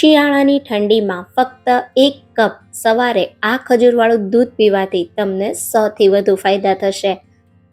શિયાળાની ઠંડીમાં ફક્ત એક કપ સવારે આ ખજૂરવાળું દૂધ પીવાથી તમને સૌથી વધુ ફાયદા થશે.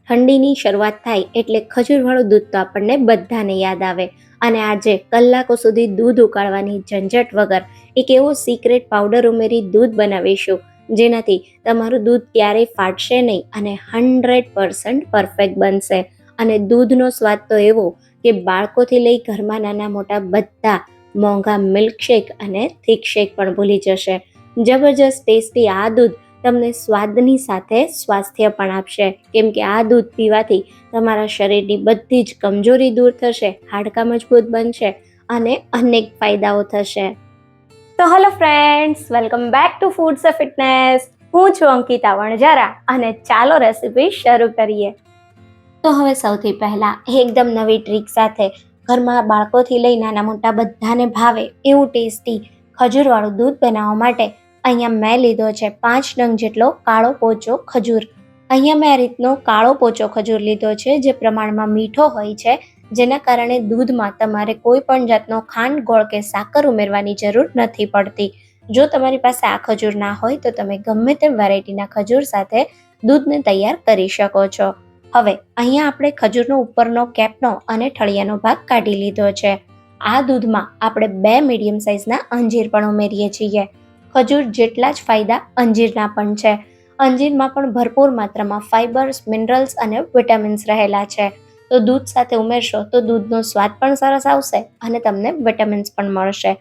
ઠંડીની શરૂઆત થાય એટલે ખજૂરવાળું દૂધ તો આપણને બધાને યાદ આવે. અને આજે કલાકો સુધી દૂધ ઉકાળવાની ઝંઝટ વગર એક એવો સિક્રેટ પાવડર ઉમેરી દૂધ બનાવીશું, જેનાથી તમારું દૂધ ક્યારેય ફાટશે નહીં અને હંડ્રેડ પર્સન્ટ પરફેક્ટ બનશે. અને દૂધનો સ્વાદ તો એવો કે બાળકોથી લઈ ઘરમાં નાના મોટા બધા મોંઘા મિલ્કશેક અને થીક શેક પણ ભૂલી જશે. જબરજસ્ત ટેસ્ટી આ દૂધ તમને સ્વાદની સાથે સ્વાસ્થ્ય પણ આપશે. કેમ કે આ દૂધ પીવાથી તમારા શરીરની બધી જ કમજોરી દૂર થશે, હાડકાં મજબૂત બનશે અને અનેક ફાયદાઓ થશે. તો hello friends welcome back to foods of fitness હું છું અંકિતા વણજારા અને ચાલો રેસીપી શરૂ કરીએ. તો હવે સૌથી પહેલા એકદમ નવી ટ્રીક સાથે ઘરમાં બાળકોથી લઈ નાના મોટા બધાને ભાવે એવું ટેસ્ટી ખજૂરવાળું દૂધ બનાવવા માટે અહીંયા મેં લીધો છે પાંચ નંગ જેટલો કાળો પોચો ખજૂર. અહીંયા મેં આ રીતનો કાળો પોચો ખજૂર લીધો છે જે પ્રમાણમાં મીઠો હોય છે, જેના કારણે દૂધમાં તમારે કોઈ પણ જાતનો ખાંડ, ગોળ કે સાકર ઉમેરવાની જરૂર નથી પડતી. જો તમારી પાસે આ ખજૂર ના હોય તો તમે ગમે તે વેરાયટીના ખજૂર સાથે દૂધને તૈયાર કરી શકો છો. હવે અહીંયા આપણે ખજૂરનો ઉપરનો કેપનો અને ઠળિયાનો ભાગ કાઢી લીધો છે. આ દૂધમાં આપણે બે મીડિયમ સાઇઝના અંજીર પણ ઉમેરીએ છીએ. ખજૂર જેટલા જ ફાયદા અંજીરના પણ છે. અંજીરમાં પણ ભરપૂર માત્રામાં ફાઇબર્સ મિનરલ્સ અને વિટામિન્સ રહેલા છે. તો દૂધ સાથે ઉમેરશો તો દૂધનો સ્વાદ પણ સરસ આવશે અને તમને વિટામિન્સ પણ મળશે.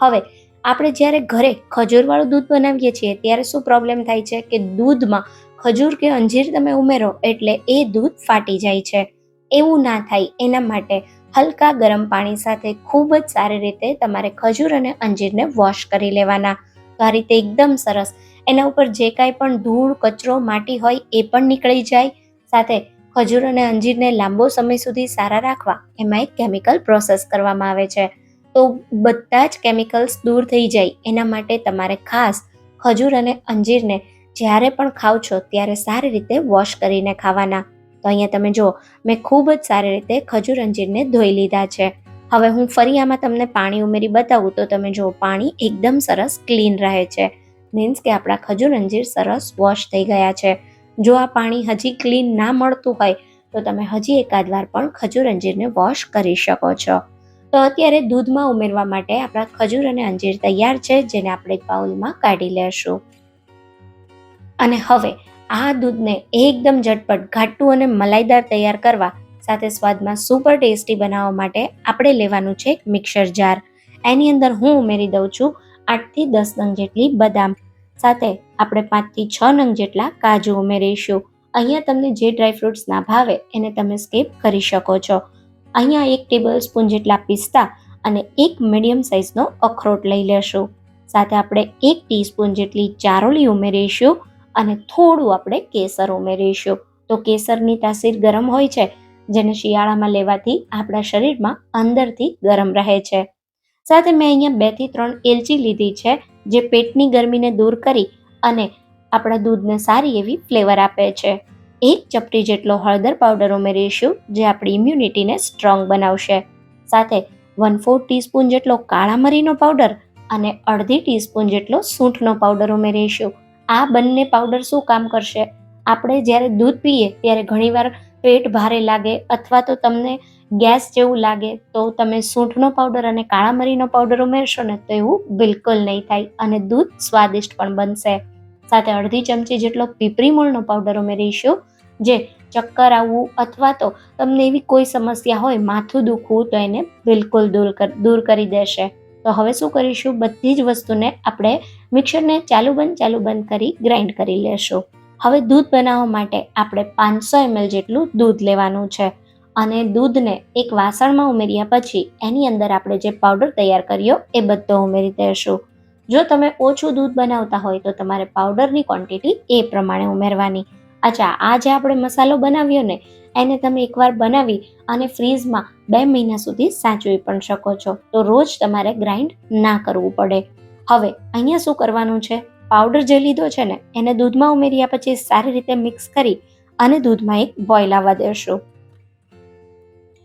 હવે આપણે જ્યારે ઘરે ખજૂરવાળું દૂધ બનાવીએ છીએ ત્યારે શું પ્રોબ્લેમ થાય છે કે દૂધમાં ખજૂર કે અંજીર તમે ઉમેરો એટલે એ દૂધ ફાટી જાય છે. એવું ના થાય. એના માટે હલકા ગરમ પાણી સાથે ખૂબ જ સારી રીતે તમારે ખજૂર અને અંજીરને વોશ કરી લેવાના. આ રીતે એકદમ સરસ. એના ઉપર જે કાંઈ પણ ધૂળ, કચરો, માટી હોય એ પણ નીકળી જાય. સાથે ખજૂર અને અંજીરને લાંબો સમય સુધી સારા રાખવા એમાં એક કેમિકલ પ્રોસેસ કરવામાં આવે છે. તો બધા જ કેમિકલ્સ દૂર થઈ જાય. એના માટે તમારે ખાસ ખજૂર અને અંજીરને જ્યારે પણ ખાવ છો ત્યારે સારી રીતે વોશ કરીને ખાવાના. તો અહીંયા તમે જુઓ, મેં ખૂબ જ સારી રીતે ખજૂર અંજીરને ધોઈ લીધા છે. હવે હું ફરી આમાં તમને પાણી ઉમેરી બતાવું તો તમે જુઓ, પાણી એકદમ સરસ ક્લીન રહે છે. મીન્સ કે આપણા ખજૂર અંજીર સરસ વોશ થઈ ગયા છે. જો આ પાણી હજી ક્લીન ના મળતું હોય, તો તમે હજી એકાદ વાર પણ ખજૂર અંજીરને વોશ કરી શકો છો. તો અત્યારે દૂધમાં ઉમેરવા માટે આપણા ખજૂર અને અંજીર તૈયાર છે, જેને આપણે બાઉલમાં કાઢી લેશું. અને હવે આ દૂધને એકદમ ઝટપટ, ઘાટું અને મલાઈદાર તૈયાર કરવા સાથે સ્વાદમાં સુપર ટેસ્ટી બનાવવા માટે આપણે લેવાનું છે મિક્સર જાર એની અંદર હું ઉમેરી દઉં છું આઠથી દસ નંગ જેટલી બદામ. સાથે આપણે પાંચથી છ નંગ જેટલા કાજુ ઉમેરીશું. અહીંયા તમને જે ડ્રાયફ્રૂટ્સ ના ભાવે એને તમે સ્કીપ કરી શકો છો. અહીંયા એક ટેબલ સ્પૂન જેટલા પિસ્તા અને એક મીડિયમ સાઇઝનો અખરોટ લઈ લેશું. સાથે આપણે એક ટીસ્પૂન જેટલી ચારોળી ઉમેરીશું. અને થોડું આપણે કેસર ઉમેરીશું. તો કેસરની તાસીર ગરમ હોય છે, જેને શિયાળામાં લેવાથી આપણા શરીરમાં અંદરથી ગરમ રહે છે. સાથે મેં અહીંયા બેથી ત્રણ એલચી લીધી છે, જે પેટની ગરમીને દૂર કરી અને આપણા દૂધને સારી એવી ફ્લેવર આપે છે. એક ચપટી જેટલો હળદર પાવડર ઉમેરીશું, જે આપણી ઇમ્યુનિટીને સ્ટ્રોંગ બનાવશે. સાથે વન ફોર ટીસ્પૂન જેટલો કાળા મરીનો પાવડર અને અડધી ટીસ્પૂન જેટલો સૂંઠનો પાવડર ઉમેરીશું. આ બંને પાવડર શું કામ કરશે? આપણે જ્યારે દૂધ પીએ ત્યારે ઘણીવાર પેટ ભારે લાગે અથવા તો તમને ગેસ જેવું લાગે તો તમે સૂંઠનો પાવડર અને કાળા મરીનો પાવડર ઉમેરશો ને તો એવું બિલકુલ નહીં થાય અને દૂધ સ્વાદિષ્ટ પણ બનશે. સાથે અડધી ચમચી જેટલો પીપરી મૂળનો પાવડર ઉમેરીશું, જે ચક્કર આવવું અથવા તો તમને એવી કોઈ સમસ્યા હોય, માથું દુખવું તો એને બિલકુલ દૂર દૂર કરી દેશે. તો હવે શું કરીશું? બધી જ વસ્તુને આપણે મિક્સરને ચાલુ બંધ ચાલુ બંધ કરી ગ્રાઇન્ડ કરી લેશું. હવે દૂધ બનાવવા માટે આપણે પાંચસો એમએલ જેટલું દૂધ લેવાનું છે. અને દૂધને એક વાસણમાં ઉમેર્યા પછી એની અંદર આપણે જે પાવડર તૈયાર કર્યો એ બધો ઉમેરી દેશું. જો તમે ઓછું દૂધ બનાવતા હોય તો તમારે પાવડરની ક્વોન્ટિટી એ પ્રમાણે ઉમેરવાની. અચ્છા, આ જે આપણે મસાલો બનાવ્યો ને એને તમે એકવાર બનાવી અને ફ્રીઝમાં બે મહિના સુધી સાચવી પણ શકો છો. તો રોજ તમારે ગ્રાઇન્ડ ના કરવું પડે. હવે, અહીંયા શું કરવાનું છે? પાવડર જે લીધો છે ને, એને દૂધમાં ઉમેર્યા પછી સારી રીતે મિક્સ કરી અને દૂધમાં એક બોઇલ આવવા દેશું.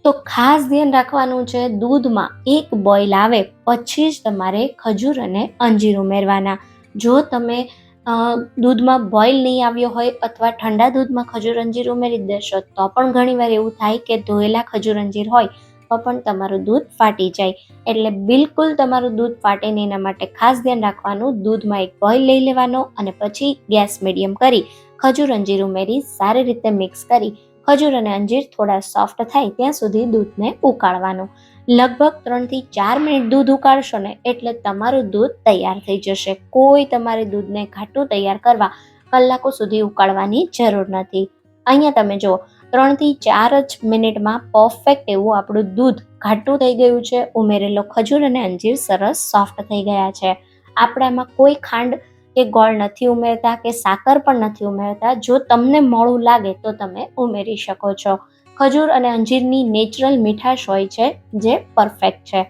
તો ખાસ ધ્યાન રાખવાનું છે, દૂધમાં એક બોઇલ આવે પછી જ તમારે ખજૂર અને અંજીર ઉમેરવાના. જો તમે દૂધમાં બોઇલ નહીં આવ્યો હોય અથવા ઠંડા દૂધમાં ખજૂર અંજીર ઉમેરી દેશો, તો પણ ઘણીવાર એવું થાય કે ધોયેલા ખજૂર અંજીર હોય, તો પણ તમારું દૂધ ફાટી જાય. એટલે બિલકુલ તમારું દૂધ ફાટે નહીં, એના માટે ખાસ ધ્યાન રાખવાનું દૂધમાં એક બોઇલ લઈ લેવાનો અને પછી ગેસ મીડિયમ કરી, ખજૂર અંજીર ઉમેરી સારી રીતે મિક્સ કરી, ખજૂર અને અંજીર થોડા સોફ્ટ થાય ત્યાં સુધી દૂધને ઉકાળવાનું. લગભગ ત્રણથી ચાર મિનિટ દૂધ ઉકાળશો ને એટલે તમારું દૂધ તૈયાર થઈ જશે. કોઈ તમારે દૂધને ઘાટું તૈયાર કરવા કલાકો સુધી ઉકાળવાની જરૂર નથી. અહીંયા તમે જુઓ, ત્રણથી ચાર જ મિનિટમાં પરફેક્ટ એવું આપણું દૂધ ઘાટું થઈ ગયું છે, ઉમેરેલો ખજૂર અને અંજીર સરસ સોફ્ટ થઈ ગયા છે. આપણે આમાં કોઈ ખાંડ કે ગોળ નથી ઉમેરતા કે સાકર પણ નથી ઉમેરતા. જો તમને મોળું લાગે તો તમે ઉમેરી શકો છો. ખજૂર અને અંજીરની નેચરલ મીઠાશ હોય છે, જે પરફેક્ટ છે.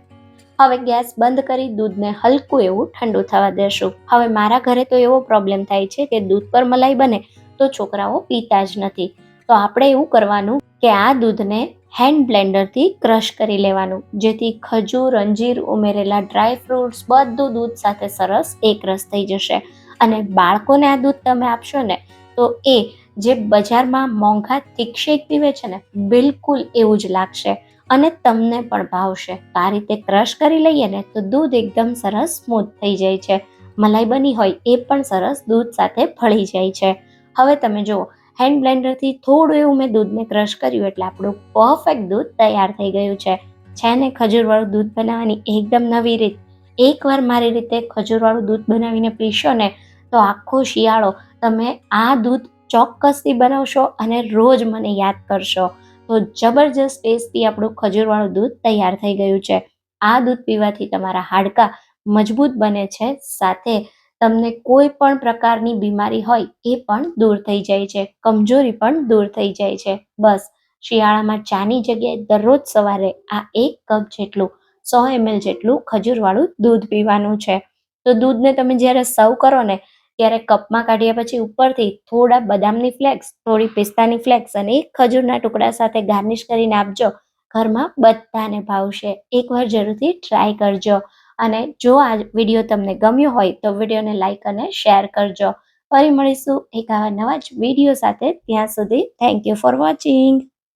હવે ગેસ બંધ કરી દૂધને હલકું એવું ઠંડુ થવા દેશું. હવે મારા ઘરે તો એવો પ્રોબ્લેમ થાય છે કે દૂધ પર મલાઈ બને તો છોકરાઓ પીતા જ નથી. તો આપણે એવું કરવાનું કે આ દૂધને હેન્ડ બ્લેન્ડરથી ક્રશ કરી લેવાનું, જેથી ખજૂર, અંજીર ઉમેરેલા ડ્રાય ફ્રૂટ્સ બધું દૂધ સાથે સરસ એકરસ થઈ જશે. અને બાળકોને આ દૂધ તમે આપશો ને, તો એ જે બજારમાં મોંઘા તીક્ષેક પીવે છે ને, બિલકુલ એવું જ લાગશે અને તમને પણ ભાવશે. આ રીતે ક્રશ કરી લઈએ ને, તો દૂધ એકદમ સરસ સ્મૂથ થઈ જાય છે. મલાઈ બની હોય એ પણ સરસ દૂધ સાથે ફળી જાય છે. હવે તમે જુઓ, હેન્ડ બ્લેન્ડરથી થોડું એવું મેં દૂધને ક્રશ કર્યું એટલે આપણું પરફેક્ટ દૂધ તૈયાર થઈ ગયું છે. છે ને, ખજૂરવાળું દૂધ બનાવવાની એકદમ નવી રીત. એકવાર મારી રીતે ખજૂરવાળું દૂધ બનાવીને પીશો ને, તો આખો શિયાળો તમે આ દૂધ ચોક્કસથી બનાવશો અને રોજ મને યાદ કરશો. તો જબરજસ્ત ટેસ્ટથી આપણું ખજૂરવાળું દૂધ તૈયાર થઈ ગયું છે. આ દૂધ પીવાથી તમારા હાડકાં મજબૂત બને છે. સાથે તમને કોઈ પણ પ્રકારની બીમારી હોય એ પણ દૂર થઈ જાય છે. કમજોરી પણ દૂર થઈ જાય છે. બસ, શિયાળામાં ચાની જગ્યાએ દરરોજ સવારે આ એક કપ જેટલું, સો એમએલ જેટલું ખજૂરવાળું દૂધ પીવાનું છે. તો દૂધને તમે જ્યારે સર્વ કરો ને ત્યારે કપમાં કાઢ્યા પછી ઉપરથી થોડા બદામની ફ્લેક્સ થોડી પિસ્તાની ફ્લેક્સ અને એક ખજૂરના ટુકડા સાથે ગાર્નિશ કરીને આપજો. ઘરમાં બધાને ભાવશે. એકવાર જરૂરથી ટ્રાય કરજો. અને જો આ વીડિયો તમને ગમ્યો હોય તો વિડીયોને લાઈક અને શેર કરજો. ફરી મળીશું એક આવા નવા જ વીડિયો સાથે. ત્યાં સુધી થેન્ક યુ ફોર વોચિંગ